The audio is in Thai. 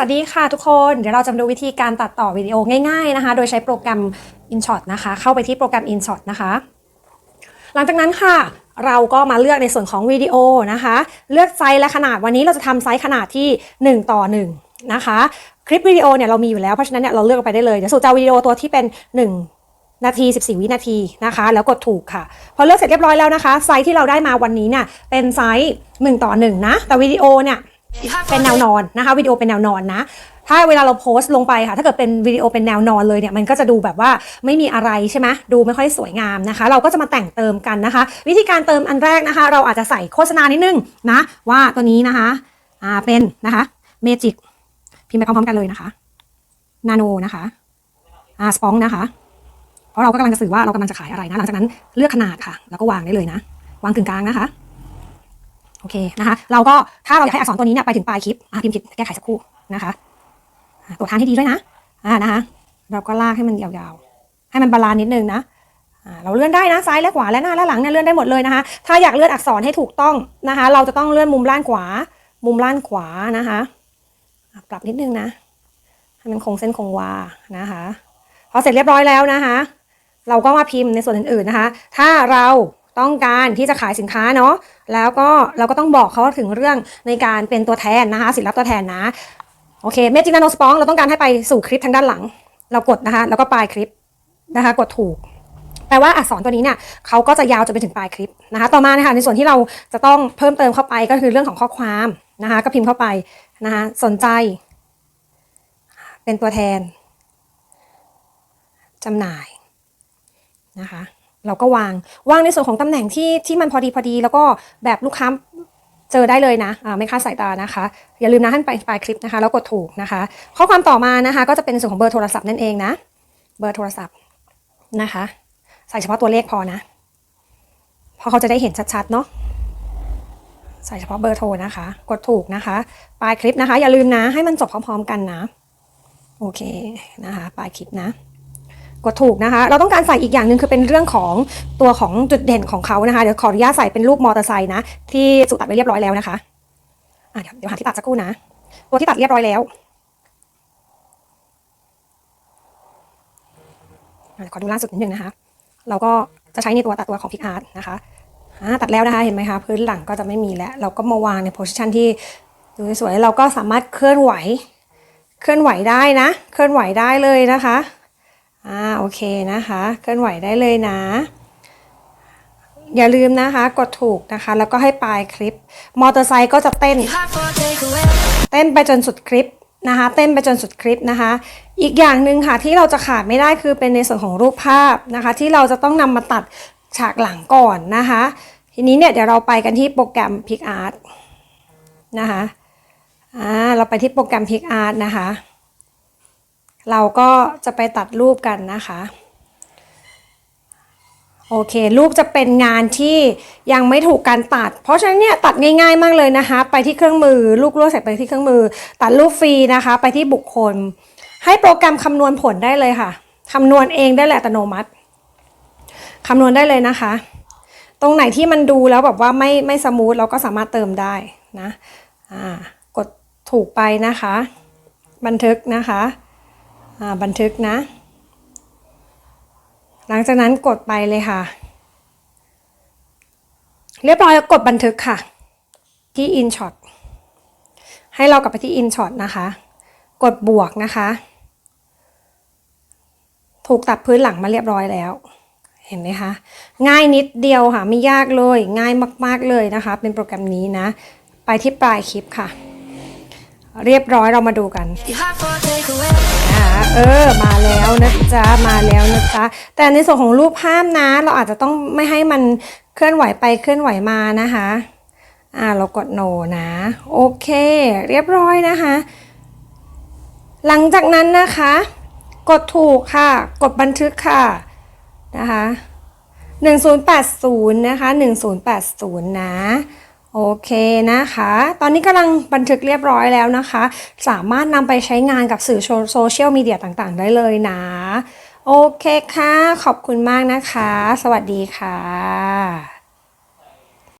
สวัสดีค่ะทุกคน เดี๋ยวเราจะมาดูวิธีการตัดต่อวิดีโอง่ายๆนะคะ โดยใช้โปรแกรม InShot นะคะ เข้าไปที่โปรแกรม InShot นะคะ หลังจากนั้นค่ะ เราก็มาเลือกในส่วนของวิดีโอนะคะ เลือกไซส์และขนาดวันนี้เราจะทำไซส์ขนาดที่ 1 ต่อ 1 นะคะ คลิปวิดีโอเนี่ยเรามีอยู่แล้ว เพราะฉะนั้นเนี่ยเราเลือกไปได้เลย เดี๋ยวสูจะเอาวิดีโอตัวที่เป็น 1 นาที 14 วินาทีนะคะ แล้วกดถูกค่ะ พอเลือกเสร็จเรียบร้อยแล้วนะคะ ไซส์ที่เราได้มาวันนี้เนี่ยเป็นไซส์1ต่อ1นะแต่วิดีโอเนี่ย เป็นแนวนอนนะคะวิดีโอเป็นแนวนอนนะ ถ้าเวลาเราโพสต์ลงไปค่ะ ถ้าเกิดเป็นวิดีโอเป็นแนวนอนเลยเนี่ยมันก็จะดูแบบว่าไม่มีอะไรใช่ไหมดูไม่ค่อยสวยงามนะคะ เราก็จะมาแต่งเติมกันนะคะ วิธีการเติมอันแรกนะคะ เราอาจจะใส่โฆษณานิดนึงนะ ว่าตัวนี้นะคะอ่าเป็นนะคะเมจิกพิมพ์ไปพร้อมๆกันเลยนะคะนาโนนะคะอ่าสปองนะคะ เพราะเราก็กำลังจะสื่อว่าเรากำลังจะขายอะไรนะหลังจากนั้นเลือกขนาดค่ะ แล้วก็วางได้เลยนะ วางกึ่งกลางนะคะ โอเคนะคะ เราก็ถ้าเราอยากให้อักษรตัวนี้เนี่ยไปถึงปลายคลิปอะพิมพ์ผิดแก้ไขสักครู่นะคะตรวจทานให้ดีด้วยนะอ่านะคะเราก็ลากให้มันยาวๆ ให้มันบาลานซ์นิดนึงนะเราเลื่อนได้นะซ้ายและขวาและหน้าและหลังเนี่ยเลื่อนได้หมดเลยนะคะ ถ้าอยากเลื่อนอักษรให้ถูกต้องนะคะ เราจะต้องเลื่อนมุมล่างขวา มุมล่างขวานะคะปรับนิดนึงนะให้มันคงเส้นคงวานะคะพอเสร็จเรียบร้อยแล้วนะคะ เราก็มาพิมพ์ในส่วนอื่นๆนะคะ ถ้าเรา ต้องการที่จะขายสินค้าเนาะแล้วก็เราก็ต้องบอกเขาถึงเรื่องในการเป็นตัวแทนนะคะสินรับตัวแทนนะโอเคเมจินาโนสปองเราต้องการให้ไปสู่คลิปทางด้านหลัง เรากดนะคะแล้วก็ปลายคลิปนะคะกดถูกแปลว่าอักษรตัวนี้เนี่ยเขาก็จะยาวจนไปถึงปลายคลิปนะคะต่อมานะคะในส่วนที่เราจะต้องเพิ่มเติมเข้าไปก็คือเรื่องของข้อความนะคะก็พิมพ์เข้าไปนะคะสนใจ เป็นตัวแทนจำหน่ายนะคะ เราก็วางวางในส่วนของตำแหน่งที่ที่มันพอดีพอดี แล้วก็แบบลูกค้าเจอได้เลยนะไม่คาดสายตานะคะ อย่าลืมนะให้ไปปลายคลิปนะคะ แล้วกดถูกนะคะ ข้อความต่อมานะคะ ก็จะเป็นในส่วนของเบอร์โทรศัพท์นั่นเองนะเบอร์โทรศัพท์นะคะ ใส่เฉพาะตัวเลขพอนะเพราะเขาจะได้เห็นชัดๆเนาะใส่เฉพาะเบอร์โทรนะคะ กดถูกนะคะ ปลายคลิปนะคะ อย่าลืมนะให้มันจบพร้อมๆกันนะ โอเคนะคะ ปลายคลิปนะ กดถูกนะคะ เราต้องการใส่อีกอย่างหนึ่งคือเป็นเรื่องของตัวของจุดเด่นของเขานะคะ เดี๋ยวขออนุญาตใส่เป็นรูปมอเตอร์ไซค์นะ ที่สุตัดไว้เรียบร้อยแล้วนะคะอะเดี๋ยวเดี๋ยวหาที่ตัดสักครู่นะ ตัวที่ตัดเรียบร้อยแล้วขอดูล่าสุดนิดนึงนะคะ เราก็จะใช้ในตัวตัดตัวของพิกอาร์ตนะคะตัดแล้วนะคะ เห็นไหมคะ พื้นหลังก็จะไม่มีแล้ว เราก็มาวางในโพสิชันที่ดูสวยๆเราก็สามารถเคลื่อนไหว เคลื่อนไหวได้นะ เคลื่อนไหวได้เลยนะคะ อ่าโอเคนะคะเคลื่อนไหวได้เลยนะ อย่าลืมนะคะกดถูกนะคะ แล้วก็ให้ปลายคลิป มอเตอร์ไซค์ก็จะเต้น เต้นไปจนสุดคลิปนะคะ เต้นไปจนสุดคลิปนะคะ อีกอย่างหนึ่งค่ะที่เราจะขาดไม่ได้คือเป็นในส่วนของรูปภาพนะคะ ที่เราจะต้องนำมาตัดฉากหลังก่อนนะคะ ทีนี้เนี่ยเดี๋ยวเราไปกันที่โปรแกรม PicArt นะคะอ่าเราไปที่โปรแกรม PicArt นะคะ เราก็จะไปตัดรูปกันนะคะโอเครูปจะเป็นงานที่ยังไม่ถูกการตัด เพราะฉะนั้นเนี่ยตัดง่ายๆมากเลยนะคะ ไปที่เครื่องมือ ลูกลือกใส่ไปที่เครื่องมือ ตัดรูปฟรีนะคะ ไปที่บุคคล ให้โปรแกรมคำนวณผลได้เลยค่ะคำนวณเองได้แหละอัตโนมัติคำนวณได้เลยนะคะ ตรงไหนที่มันดูแล้วแบบว่าไม่ไม่สมูทเราก็สามารถเติมได้นะอ่ากดถูกไปนะคะ บันทึกนะคะ บันทึกนะ หลังจากนั้นกดไปเลยค่ะ เรียบร้อยกดบันทึกค่ะ ที่ InShot ให้เรากลับไปที่ InShot นะคะ กดบวกนะคะ ถูกตัดพื้นหลังมาเรียบร้อยแล้วเห็นไหมคะ ง่ายนิดเดียวค่ะ ไม่ยากเลย ง่ายมาก ๆเลยนะคะ เป็นโปรแกรมนี้นะ ไปที่ปลายคลิปค่ะ เรียบร้อยเรามาดูกัน เออ มาแล้วนะจ๊ะ มาแล้วนะจ๊ะ แต่ในส่วนของรูปภาพนะ เราอาจจะต้องไม่ให้มันเคลื่อนไหวไปเคลื่อนไหวมานะคะ อ่า เรากดโนนะ โอเค เรียบร้อยนะคะ หลังจากนั้นนะคะ กดถูกค่ะ กดบันทึกค่ะ นะคะ1080 นะคะ 1080 นะ โอเคนะคะ ตอนนี้กำลังบันทึกเรียบร้อยแล้วนะคะ สามารถนำไปใช้งานกับสื่อโซเชียลมีเดียต่างๆ ได้เลยนะ โอเคค่ะ ขอบคุณมากนะคะ สวัสดีค่ะ